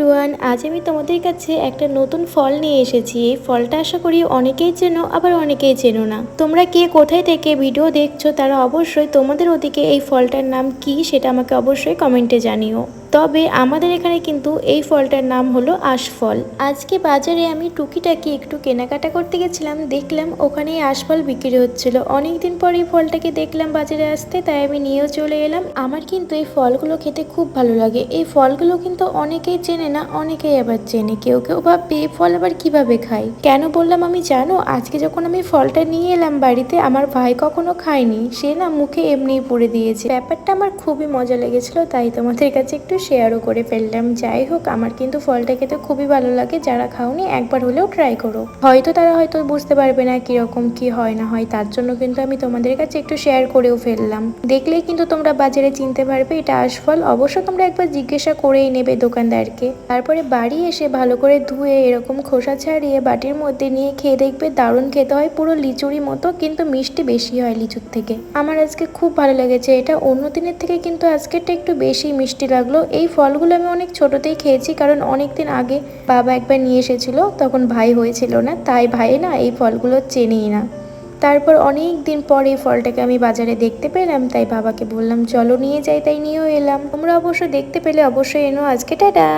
Everyone আজ আমি তোমাদের কাছে একটা নতুন ফল নিয়ে এসেছি। এই ফলটা আশা করি অনেকেই চেনো, আবার অনেকেই চেনো না। তোমরা কে কোথায় থেকে ভিডিও দেখছ, তারা অবশ্যই তোমাদের ওদিকে এই ফলটার নাম কি সেটা আমাকে অবশ্যই কমেন্টে জানিও। তবে আমাদের এখানে কিন্তু এই ফলটার নাম হলো আশফল। আজকে বাজারে আমি টুকিটাকি একটু কেনাকাটা করতে গেছিলাম, দেখলাম ওখানে আশফল বিক্রি হচ্ছিল। অনেকদিন পর এই ফলটাকে দেখলাম বাজারে আসতে, তাই আমি নিয়েও চলে এলাম। আমার কিন্তু এই ফলগুলো খেতে খুব ভালো লাগে। এই ফলগুলো কিন্তু অনেকেই চেনে না, অনেকেই আবার চেনে। কেউ কেউ ভাববে ফল আবার কীভাবে খাই কেন বললাম আমি, জানো, আজকে যখন আমি ফলটা নিয়ে এলাম বাড়িতে, আমার ভাই কখনো খায়নি। সে না মুখে এমনিই পড়ে দিয়েছে। ব্যাপারটা আমার খুবই মজা লেগেছিল, তাই তোমাদের কাছে একটু শেয়ারও করে ফেললাম। যাই হোক, আমার কিন্তু ফলটা খেতে খুবই ভালো লাগে। যারা খাওনি, একবার হলেও ট্রাই করো। হয়তো তারা হয়তো বুঝতে পারবে না কীরকম, কি হয়, না হয়, তার জন্য কিন্তু আমি তোমাদের কাছে একটু শেয়ার করেও ফেললাম। দেখলেই কিন্তু তোমরা বাজারে চিনতে পারবে, এটা আশফল। অবশ্য তোমরা একবার জিজ্ঞাসা করেই নেবে দোকানদারকে। তারপরে বাড়ি এসে ভালো করে ধুয়ে এরকম খোসা ছাড়িয়ে বাটির মধ্যে নিয়ে খেয়ে দেখবে দারুণ খেতে হয়। পুরো লিচুরি মতো, কিন্তু মিষ্টি বেশি হয় লিচুর থেকে। আমার আজকে খুব ভালো লেগেছে। এটা অন্য দিনের থেকে কিন্তু আজকেরটা একটু বেশি মিষ্টি লাগল। এই ফলগুলো আমি অনেক ছোটতেই খেয়েছি, কারণ অনেক দিন আগে বাবা একবার নিয়ে এসেছিল, তখন ভাই হয়েছিল না, তাই ভাই না এই ফলগুলো চেনেই না। তারপর অনেক দিন পর এই ফলটাকে আমি বাজারে দেখতে পেলাম, তাই বাবাকে বললাম, চলো নিয়ে যাই। তাই নিয়েও এলাম। তোমরা অবশ্য দেখতে পেলে অবশ্যই এনো। আজকে টাটা!